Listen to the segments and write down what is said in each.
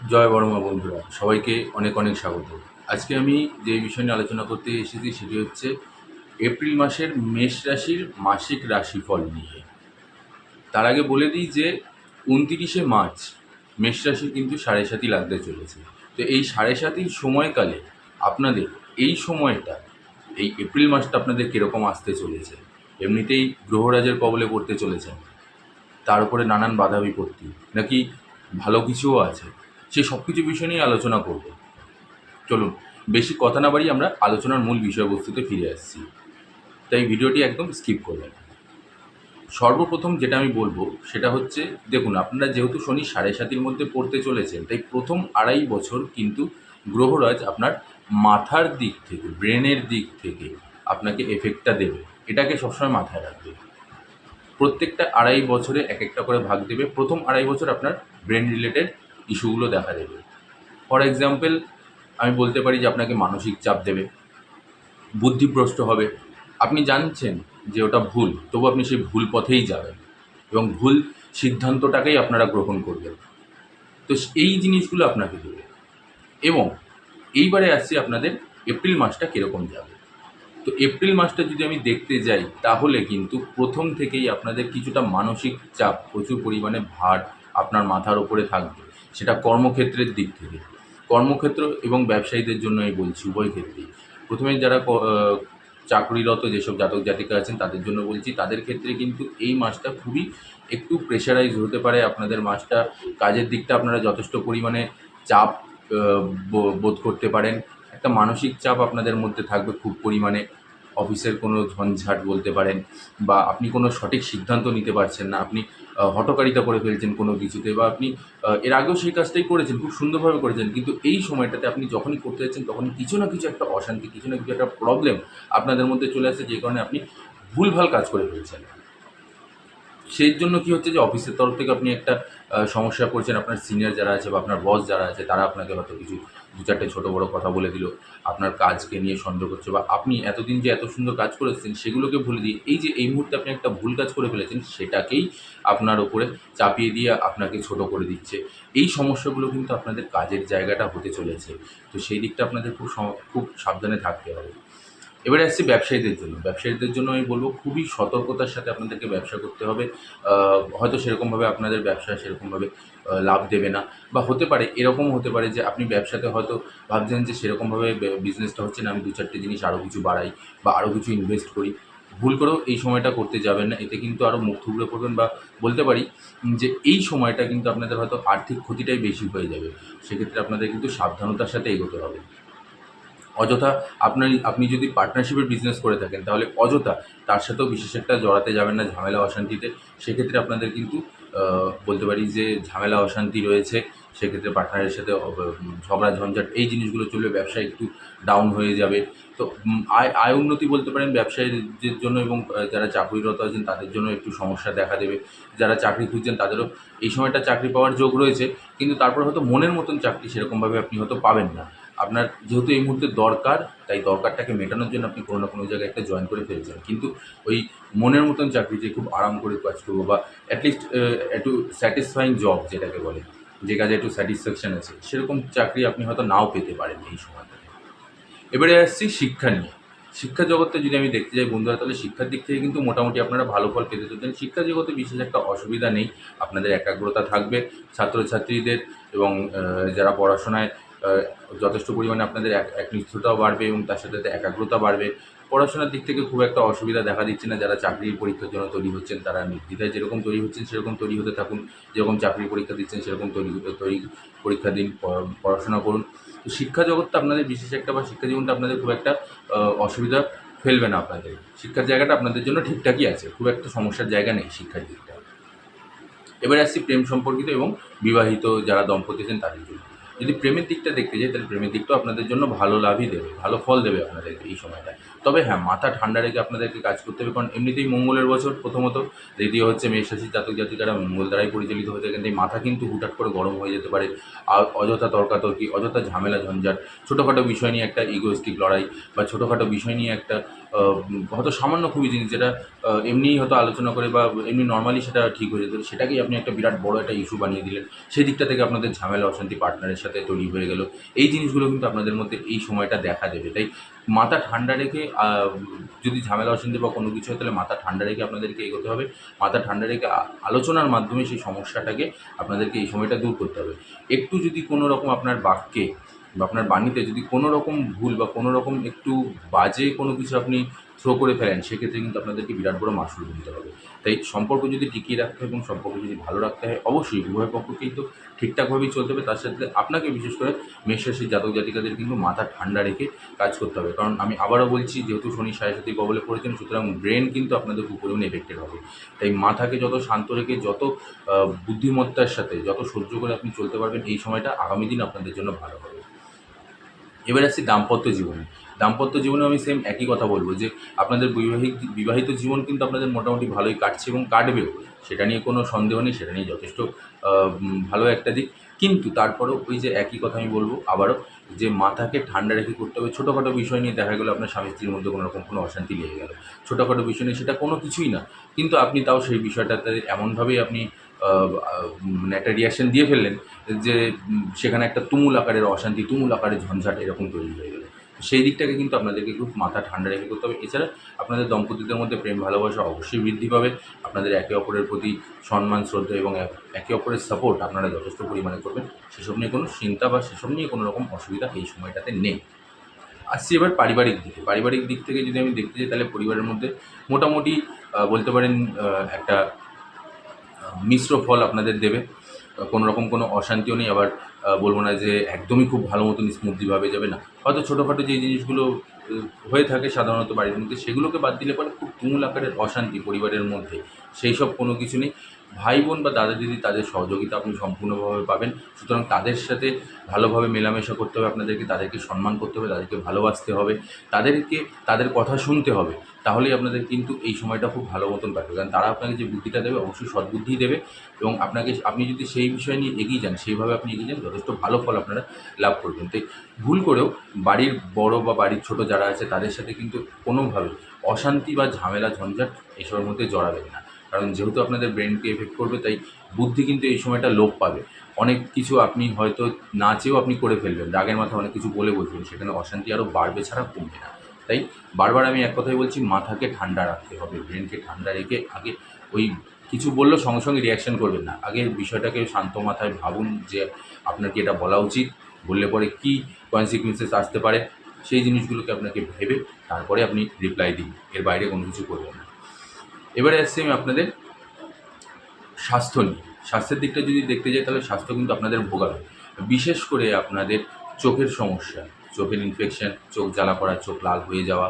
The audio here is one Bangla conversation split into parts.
জয় বর্মা বন্ধুরা, সবাইকে অনেক অনেক স্বাগত। আজকে আমি যে বিষয় নিয়ে আলোচনা করতে এসেছি সেটি হচ্ছে এপ্রিল মাসের মেষ রাশির মাসিক রাশিফল নিয়ে। তার আগে বলে দিই যে উনতিরিশে মার্চ মেষ রাশির কিন্তু সাড়ে সাতই লাগতে চলেছে। তো এই সাড়ে সাতির সময়কালে আপনাদের এই সময়টা, এই এপ্রিল মাসটা আপনাদের কীরকম আসতে চলেছে? এমনিতেই গ্রহরাজের কবলে পড়তে চলেছেন। তার উপরে নানান বাধা বিপত্তি নাকি ভালো কিছুও আছে? সেই সব কিছু বিষয় নিয়ে আলোচনা করব। চলুন, বেশি কথা না বাড়িয়ে আমরা আলোচনার মূল বিষয়বস্তুতে ফিরে আসছি। তাই ভিডিওটি একদম স্কিপ করবেন সর্বপ্রথম যেটা আমি বলব, সেটা হচ্ছে, দেখুন, আপনারা যেহেতু শনি সাড়ে সাতির মধ্যে পড়তে চলেছেন, তাই প্রথম আড়াই বছর কিন্তু গ্রহরাজ আপনার মাথার দিক থেকে, ব্রেনের দিক থেকে আপনাকে এফেক্টটা দেবে। এটাকে সবসময় মাথায় রাখবে। প্রত্যেকটা আড়াই বছরে এক একটা করে ভাগ দেবে। প্রথম আড়াই বছর আপনার ব্রেন রিলেটেড ইস্যুগুলো দেখা দেবে। ফর এক্সাম্পল, আমি বলতে পারি যে আপনাকে মানসিক চাপ দেবে, বুদ্ধিভ্রষ্ট হবে। আপনি জানছেন যে ওটা ভুল, তবু আপনি সেই ভুল পথেই যাবেন এবং ভুল সিদ্ধান্তটাকেই আপনারা গ্রহণ করবেন। তো এই জিনিসগুলো আপনাকে দেবে। এবং এইবারে আসছি আপনাদের এপ্রিল মাসটা কীরকম যাবে। তো এপ্রিল মাসটা যদি আমি দেখতে যাই, তাহলে কিন্তু প্রথম থেকেই আপনাদের কিছুটা মানসিক চাপ প্রচুর পরিমাণে ভার আপনার মাথার ওপরে থাকবে। সেটা কর্মক্ষেত্রের দিক থেকে। কর্মক্ষেত্র এবং ব্যবসায়ীদের জন্য আমি বলছি, উভয় ক্ষেত্রেই। প্রথমে যারা চাকরিরত যেসব জাতক জাতিকা আছেন, তাদের জন্য বলছি, তাদের ক্ষেত্রে কিন্তু এই মাসটা খুবই একটু প্রেশারাইজ হতে পারে। আপনাদের মাসটা, কাজের দিকটা আপনারা যথেষ্ট পরিমাণে চাপ বোধ করতে পারেন। একটা মানসিক চাপ আপনাদের মধ্যে থাকবে, খুব পরিমাণে অফিসের কোনো ঝঞ্ঝাট বলতে পারেন, বা আপনি কোনো সঠিক সিদ্ধান্ত নিতে পারছেন না। আপনি আহ, হঠকারিতা করে ফেলছেন কোনো কিছুতে বা আপনি এর আগেও সেই কাজটাই করেছেন খুব সুন্দরভাবে করেছেন কিন্তু এই সময়টাতে আপনি যখনই করতে যাচ্ছেন তখনই কিছু না কিছু একটা অশান্তি কিছু না কিছু একটা প্রবলেম আপনাদের মধ্যে চলে আসছে যে কারণে আপনি ভুলভাল কাজ করে ফেলছেন। সেই জন্য কি হচ্ছে যে অফিসের তরফ থেকে আপনি একটা সমস্যা করছেন আপনার সিনিয়র যারা আছে বা আপনার বস যারা আছে তারা আপনাকে হয়তো কিছু দু চারটে ছোটো বড়ো কথা বলে দিল, আপনার কাজকে নিয়ে সন্দেহ করছে বা আপনি এতদিন যে এত সুন্দর কাজ করেছেন সেগুলোকে ভুলে দিয়ে এই যে এই মুহূর্তে আপনি একটা ভুল কাজ করে ফেলেছেন সেটাকেই আপনার ওপরে চাপিয়ে দিয়ে আপনাকে ছোট করে দিচ্ছে। এই সমস্যাগুলো কিন্তু আপনাদের কাজের জায়গাটা হতে চলেছে। তো সেই দিকটা আপনাদের খুব খুব সাবধানে থাকতে হবে। এবারে আসছি ব্যবসায়ীদের জন্য। ব্যবসায়ীদের জন্য আমি বলব, খুবই সতর্কতার সাথে আপনাদেরকে ব্যবসা করতে হবে। হয়তো সেরকমভাবে আপনাদের ব্যবসা সেরকমভাবে লাভ দেবে না। বা হতে পারে, এরকম হতে পারে যে আপনি ব্যবসাতে হয়তো ভাবছেন যে সেরকমভাবে বিজনেসটা হচ্ছে না, আমি দু চারটে জিনিস আরও কিছু বাড়াই বা আরও কিছু ইনভেস্ট করি। ভুল করেও এই সময়টা করতে যাবেন না, এতে কিন্তু আরও মুখ থুবড়ে পড়বেন বা বলতে পারি যে এই সময়টা কিন্তু আপনাদের হয়তো আর্থিক ক্ষতিটাই বেশি হয়ে যাবে। সেক্ষেত্রে আপনাদের কিন্তু সাবধানতার সাথে এগোতে হবে। অযথা আপনার আপনি যদি পার্টনারশিপের বিজনেস করে থাকেন, তাহলে অযথা তার সাথেও বিশেষ একটা জড়াতে যাবেন না ঝামেলা অশান্তিতে। সেক্ষেত্রে আপনাদের কিন্তু বলতে পারি যে ঝামেলা অশান্তি রয়েছে। সেক্ষেত্রে পার্টনারের সাথে ঝগড়া, ঝঞ্ঝাট, এই জিনিসগুলো চলবে ব্যবসা একটু ডাউন হয়ে যাবে। তো আয় আয় উন্নতি বলতে পারেন, ব্যবসায়ীদের জন্য এবং যারা চাকরিরত আছেন, তাদের জন্য একটু সমস্যা দেখা দেবে। যারা চাকরি খুঁজছেন, তাদেরও এই সময়টা চাকরি পাওয়ার যোগ রয়েছে। কিন্তু তারপর হয়তো মনের মতন চাকরি সেরকমভাবে আপনি হয়তো পাবেন না। আপনার যেহেতু এই মুহূর্তে দরকার, তাই দরকারটাকে মেটানোর জন্য আপনি কোনো না কোনো জায়গায় একটা জয়েন করে ফেলছেন। কিন্তু ওই মনের মতন চাকরি যে খুব আরাম করে কাজ করব বা অ্যাটলিস্ট একটু স্যাটিসফাইং জব যেটাকে বলে, যে কাজে একটু স্যাটিসফ্যাকশন আছে, সেরকম চাকরি আপনি হয়তো নাও পেতে পারেন এই সময়টাতে। এবারে আসছি শিক্ষা নিয়ে। শিক্ষা জগতে যদি আমি দেখতে যাই বন্ধুরা, তাহলে শিক্ষার দিক থেকে কিন্তু মোটামুটি আপনারা ভালো ফল পেতে চলছেন। শিক্ষা জগতে বিশেষ একটা অসুবিধা নেই, আপনাদের একাগ্রতা থাকবে, ছাত্রছাত্রীদের এবং যারা পড়াশোনায় যথেষ্ট পরিমাণে আপনাদের এক একনিষ্ঠতাও বাড়বে এবং তার সাথে সাথে একাগ্রতা বাড়বে। পড়াশোনার দিক থেকে খুব একটা অসুবিধা দেখা দিচ্ছে না। যারা চাকরির পরীক্ষার জন্য তৈরি হচ্ছেন, তারা নির্দ্বিধায় যেরকম তৈরি হচ্ছেন, সেরকম তৈরি হতে থাকুন। যেরকম চাকরির পরীক্ষা দিচ্ছেন, সেরকম তৈরি তৈরি পরীক্ষা দিন পড়াশোনা করুন। তো শিক্ষা জগৎটা আপনাদের বিশেষ একটা বা শিক্ষা জীবনটা আপনাদের খুব একটা অসুবিধা ফেলবে না আপনাদের। শিক্ষার জায়গাটা আপনাদের জন্য ঠিকঠাকই আছে। খুব একটা সমস্যার জায়গা নেই শিক্ষার দিকটা। এবারে আসছি প্রেম সম্পর্কিত এবং বিবাহিত যারা দম্পতি আছেন, তাদের জন্য। যদি প্রেমের দিকটা দেখতে যাই, তাহলে প্রেমের দিকটাও আপনাদের জন্য ভালো লাভই দেবে, ভালো ফল দেবে আপনাদেরকে এই সময়টা তবে হ্যাঁ মাথা ঠান্ডা রেখে আপনাদেরকে কাজ করতে হবে, কারণ এমনিতেই মঙ্গলের বছর প্রথমত দ্বিতীয় হচ্ছে মেষ রাশির জাতক জাতিকারা মঙ্গল দ্বারাই পরিচালিত হয়ে থাকেন, তাই মাথা কিন্তু হুটহাট করে গরম হয়ে যেতে পারে। আর অযথা তর্কাতর্কি, অযথা ঝামেলা, ঝঞ্ঝাট, ছোটোখাটো বিষয় নিয়ে একটা ইগোস্টিক লড়াই বা ছোটোখাটো বিষয় নিয়ে একটা হয়তো সামান্য খুবই জিনিস যেটা এমনিই হয়তো আলোচনা করে বা এমনি নর্মালি সেটা ঠিক হয়ে যেত। সেটাকেই আপনি একটা বিরাট বড় একটা ইস্যু বানিয়ে দিলেন। সেই দিকটা থেকে আপনাদের ঝামেলা অশান্তি পার্টনারের সাথে তৈরি হয়ে গেল। এই জিনিসগুলো কিন্তু আপনাদের মধ্যে এই সময়টা দেখা দেবে। তাই মাথা ঠান্ডা রেখে যদি ঝামেলা, অশান্তি বা কোনো কিছু হয়, তাহলে মাথা ঠান্ডা রেখে আপনাদেরকে এগোতে হবে। মাথা ঠান্ডা রেখে আলোচনার মাধ্যমে সেই সমস্যাটাকে আপনাদেরকে এই সময়টা দূর করতে হবে। একটু যদি কোনো রকম আপনার বাক্যে বা আপনার বাণীতে যদি কোনো রকম ভুল বা কোনো রকম একটু বাজে কোনো কিছু আপনি থ্রো করে ফেলেন, সেক্ষেত্রে কিন্তু আপনাদেরকে বিরাট বড় মাসুল দিতে হবে। তাই সম্পর্ক যদি টিকিয়ে রাখতে হয় এবং সম্পর্ক যদি ভালো রাখতে হয়, অবশ্যই উভয় পক্ষকেই তো ঠিকঠাকভাবেই চলতে হবে। তার সাথে আপনাকে বিশেষ করে মেষরাশির জাতক জাতিকাদের কিন্তু মাথা ঠান্ডা রেখে কাজ করতে হবে। কারণ আমি আবারও বলছি, যেহেতু শনি সাড়ে সাথে কবলে পড়েছেন, সুতরাং ব্রেন কিন্তু আপনাদের পরিমাণে এফেক্টেড হবে। তাই মাথাকে যত শান্ত রেখে, যত বুদ্ধিমত্তার সাথে, যত সহ্য করে আপনি চলতে পারবেন, এই সময়টা আগামী দিন আপনাদের জন্য ভালো হবে। এবার আসছি দাম্পত্য জীবনে। দাম্পত্য জীবনে আমি সেম একই কথা বলব যে, আপনাদের বৈবাহিক বিবাহিত জীবন কিন্তু আপনাদের মোটামুটি ভালোই কাটছে এবং কাটবেও। সেটা নিয়ে কোনো সন্দেহ নেই, সেটা নিয়ে যথেষ্ট ভালো একটা দিক। কিন্তু তারপরেও ওই যে একই কথা আমি বলব আবারও, যে মাথাকে ঠান্ডা রেখে করতে হবে। ছোটোখাটো বিষয় নিয়ে দেখা গেলো আপনার স্বামী স্ত্রীর মধ্যে কোনো রকম কোনো অশান্তি লেগে গেল। ছোটোখাটো বিষয় নিয়ে সেটা কোনো কিছুই না। কিন্তু আপনি তাও সেই বিষয়টাতে এমনভাবেই আপনি মানে একটা রিয়াকশন দিয়ে ফেললেন যে সেখানে একটা তুমুল আকারের অশান্তি, তুমুল আকারের ঝঞ্ঝাট এরকম তৈরি হয়ে গেল। সেই দিকটাকে কিন্তু আপনাদেরকে খুব মাথা ঠান্ডা রেখে করতে হবে। এছাড়া আপনাদের দম্পতিদের মধ্যে প্রেম ভালোবাসা অবশ্যই বৃদ্ধি পাবে। আপনাদের একে অপরের প্রতি সম্মান, শ্রদ্ধা এবং একে অপরের সাপোর্ট আপনারা যথেষ্ট পরিমাণে করবেন। সেসব নিয়ে কোনো চিন্তা বা সেসব নিয়ে কোনো রকম অসুবিধা এই সময়টাতে নেই। আসছি এবার পারিবারিক দিকে। পারিবারিক দিক থেকে যদি আমি দেখতে যাই, তাহলে পরিবারের মধ্যে মোটামুটি বলতে পারেন একটা মিশ্র ফল আপনাদের দেবে। কোনো রকম কোনো অশান্তিও নেই। আবার বলব না যে একদমই খুব ভালো মতন স্মুথলিভাবে যাবে না। হয়তো ছোটোখাটো যে জিনিসগুলো হয়ে থাকে সাধারণত বাড়ির মধ্যে, সেগুলোকে বাদ দিলে পরে খুব তুমুল আকারের অশান্তি পরিবারের মধ্যে। সেই সব কোনো কিছু নেই। ভাই বোন বা দাদা দিদি, তাদের সহযোগিতা আপনি সম্পূর্ণভাবে পাবেন। সুতরাং তাদের সাথে ভালোভাবে মেলামেশা করতে হবে আপনাদেরকে। তাদেরকে সম্মান করতে হবে, তাদেরকে ভালোবাসতে হবে। তাদেরকে, তাদের কথা শুনতে হবে। তাহলেই আপনাদের কিন্তু এই সময়টা খুব ভালো মতন কাটবে। কারণ তারা আপনাকে যে বুদ্ধিটা দেবে অবশ্যই সদ্বুদ্ধি দেবে এবং আপনাকে আপনি যদি সেই বিষয় নিয়ে এগিয়ে যান, সেইভাবে আপনি এগিয়ে যান, যথেষ্ট ভালো ফল আপনারা লাভ করবেন। তাই ভুল করেও বাড়ির বড় বা বাড়ির ছোট যারা আছে, তাদের সাথে কিন্তু কোনোভাবে অশান্তি বা ঝামেলা, ঝঞ্ঝাট এসবের মধ্যে জড়াবেন না। কারণ যেহেতু আপনাদের ব্রেনকে এফেক্ট করবে, তাই বুদ্ধি কিন্তু এই সময়টা লোপ পাবে। অনেক কিছু আপনি হয়তো না চেয়েও আপনি করে ফেলবেন। রাগের মাথায় অনেক কিছু বলে বসবেন, সেখানে অশান্তি আরও বাড়বে ছাড়া কমবে না। তাই বারবার আমি এক কথাই বলছি, মাথাকে ঠান্ডা রাখতে হবে, ব্রেনকে ঠান্ডা রেখে আগে ওই কিছু বললেও সঙ্গে সঙ্গে রিয়াকশন করবেন না। আগে বিষয়টাকে শান্ত মাথায় ভাবুন যে আপনার কি এটা বলা উচিত, বললে পরে কী কনসিকুয়েন্সেস আসতে পারে, সেই জিনিসগুলোকে আপনাকে ভেবে তারপরে আপনি রিপ্লাই দিন, এর বাইরে কোনো কিছু করবেন না। এবারে আসছি আমি আপনাদের স্বাস্থ্য নিয়ে। স্বাস্থ্যের দিকটা যদি দেখতে যাই তাহলে স্বাস্থ্য কিন্তু আপনাদের ভোগাবে, বিশেষ করে আপনাদের চোখের সমস্যা। চোখের ইনফেকশান চোখ জ্বালা করা, চোখ লাল হয়ে যাওয়া,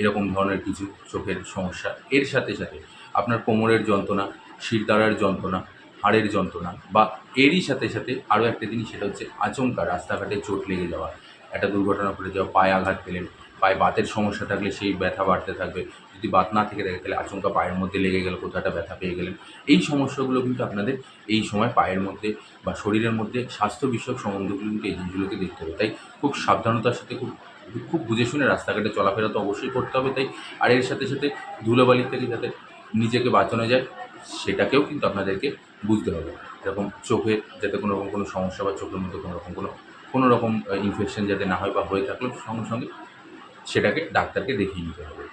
এরকম ধরনের কিছু চোখের সমস্যা। এর সাথে সাথে আপনার কোমরের যন্ত্রণা, শিরদাঁড়ার যন্ত্রণা, হাড়ের যন্ত্রণা বা এরই সাথে সাথে আরও একটা জিনিস, সেটা হচ্ছে আচমকা, রাস্তাঘাটে চোট লেগে যাওয়া। একটা দুর্ঘটনা ঘটে যাওয়া, পায়ে আঘাত পেলেন, পায়ে বাতের সমস্যা থাকলে সেই ব্যথা বাড়তে থাকবে যদি বাত না থেকে থাকে, তাহলে আচমকা পায়ের মধ্যে লেগে গেল, কোথাও একটা ব্যথা পেয়ে গেলেন। এই সমস্যাগুলো কিন্তু আপনাদের এই সময় পায়ের মধ্যে বা শরীরের মধ্যে স্বাস্থ্য বিষয়ক সম্বন্ধগুলো কিন্তু এই জিনিসগুলোকে দেখতে হবে। তাই খুব সাবধানতার সাথে খুব খুব বুঝে শুনে রাস্তাঘাটে চলাফেরা তো অবশ্যই করতে হবে। তাই আর এর সাথে সাথে ধুলোবালির থেকে যাতে নিজেকে বাঁচানো যায়, সেটাকেও কিন্তু আপনাদেরকে বুঝতে হবে। এরকম চোখে যাতে কোনো রকম কোনো সমস্যা বা চোখের মধ্যে কোনো রকম কোনো কোনো রকম ইনফেকশন যাতে না হয় বা হয়ে থাকলেও সঙ্গে সঙ্গে সেটাকে ডাক্তারকে দেখিয়ে নিতে হবে।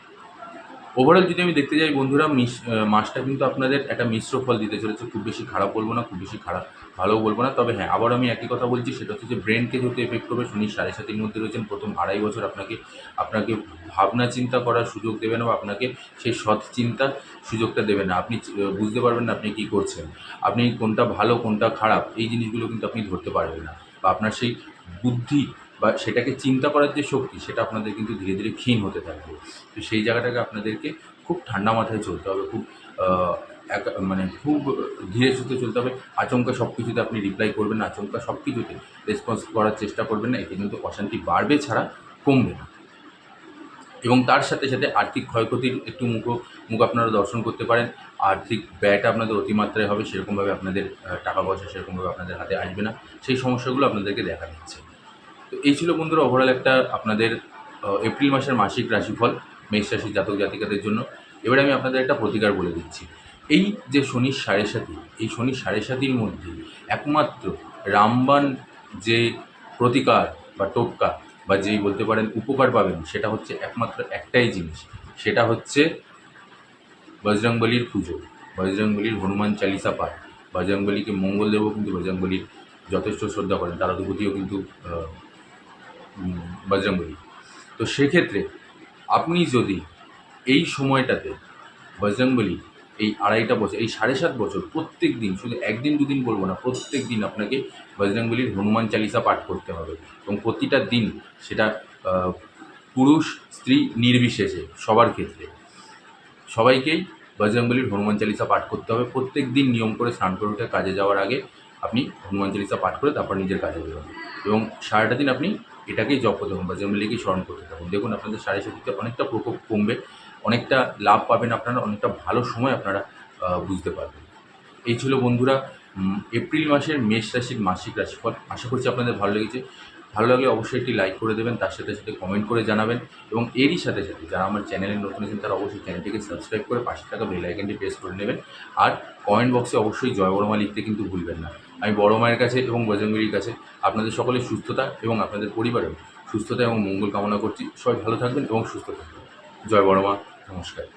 ওভারঅল যদি আমি দেখতে যাই বন্ধুরা, মিস মাসটা কিন্তু আপনাদের একটা মিশ্র ফল দিতে চলেছে। খুব বেশি খারাপ বলব না, খুব বেশি খারাপ, ভালোও বলব না। তবে হ্যাঁ আবার আমি একই কথা বলছি, সেটা হচ্ছে যে ব্রেনকে যেহেতু এফেক্ট করবে, শনি, সাড়ে সাতির মধ্যে রয়েছেন, প্রথম আড়াই বছর আপনাকে আপনাকে ভাবনা চিন্তা করার সুযোগ দেবে না বা আপনাকে সেই সৎ চিন্তার সুযোগটা দেবে না। আপনি বুঝতে পারবেন না আপনি কী করছেন। আপনি কোনটা ভালো, কোনটা খারাপ, এই জিনিসগুলো কিন্তু আপনি ধরতে পারবেন না। বা আপনার সেই বুদ্ধি বা সেটাকে চিন্তা করার যে শক্তি, সেটা আপনাদের কিন্তু ধীরে ধীরে ক্ষীণ হতে থাকবে। তো সেই জায়গাটাকে আপনাদেরকে খুব ঠান্ডা মাথায় চলতে হবে, খুব এক- মানে খুব ধীরে সুস্থে চলতে হবে। আচমকা সব কিছুতে আপনি রিপ্লাই করবেন আচমকা সব কিছুতে রেসপন্স করার চেষ্টা করবেন না, এতে কিন্তু অশান্তি বাড়বে ছাড়া কমবে না। এবং তার সাথে সাথে আর্থিক ক্ষয়ক্ষতির একটু মুখ মুখ আপনারা দর্শন করতে পারেন। আর্থিক ব্যয়টা আপনাদের অতিমাত্রায় হবে, সেরকমভাবে আপনাদের টাকা পয়সা সেরকমভাবে আপনাদের হাতে আসবে না। সেই সমস্যাগুলো আপনাদেরকে দেখা দিচ্ছে। তো এই ছিল বন্ধুরা ওভারঅল একটা আপনাদের এপ্রিল মাসের মাসিক রাশিফল, মেষ রাশির জাতক জাতিকাদের জন্য। এবারে আমি আপনাদের একটা প্রতিকার বলে দিচ্ছি। এই যে শনির সাড়ে সাতি, এই শনির সাড়ে সাতির মধ্যে একমাত্র রামবান যে প্রতিকার বা টোপকা বা যেই বলতে পারেন উপকার পাবেন, সেটা হচ্ছে একমাত্র একটাই জিনিস। সেটা হচ্ছে বজরংবলির পুজো, বজরংবলির হনুমান চালিসা পাঠ, বজরংবলিকে মঙ্গলদেবও কিন্তু বজরংবলির যথেষ্ট শ্রদ্ধা করেন। তার অধিপতিও কিন্তু বজরংবলী। তো সেক্ষেত্রে আপনি যদি এই সময়টাতে বজরংবলী এই আড়াইটা বছর, এই সাড়ে সাত বছর প্রত্যেক দিন, শুধু একদিন দুদিন বলব না, প্রত্যেক দিন আপনাকে বজরংবলীর হনুমান চালিসা পাঠ করতে হবে এবং প্রতিটা দিন সেটা পুরুষ, স্ত্রী নির্বিশেষে সবার ক্ষেত্রে সবাইকেই বজরংবলীর হনুমান চালিসা পাঠ করতে হবে। প্রত্যেক দিন নিয়ম করে স্নান করে উঠে কাজে যাওয়ার আগে আপনি হনুমান চালিসা পাঠ করে তারপর নিজের কাজে বেরোবেন। এবং সারাটা দিন আপনি এটাকেই জপ করতে থাকুন বজরংবলীকেই স্মরণ করতে থাকুন। দেখুন, আপনাদের সাড়ে সাতিতে অনেকটা প্রকোপ কমবে, অনেকটা লাভ পাবেন আপনারা, অনেকটা ভালো সময় আপনারা বুঝতে পারবেন। এই ছিল বন্ধুরা এপ্রিল মাসের মেষ রাশির মাসিক রাশিফল। আশা করছি আপনাদের ভালো লেগেছে। ভালো লাগলে অবশ্যই একটি লাইক করে দেবেন, তার সাথে সাথে কমেন্ট করে জানাবেন এবং এরই সাথে সাথে যারা আমার চ্যানেলে নতুন আছেন, তারা অবশ্যই চ্যানেলটিকে সাবস্ক্রাইব করে পাশে থাকা বেল আইকনটি প্রেস করে নেবেন। আর কমেন্ট বক্সে অবশ্যই জয় বড়মা লিখতে কিন্তু ভুলবেন না। আমি বড় মায়ের কাছে এবং বজরঙ্গীর কাছে আপনাদের সকলের সুস্থতা এবং আপনাদের পরিবারের সুস্থতা এবং মঙ্গল কামনা করছি। সবাই ভালো থাকবেন এবং সুস্থ থাকবেন। জয় বড়মা নমস্কার।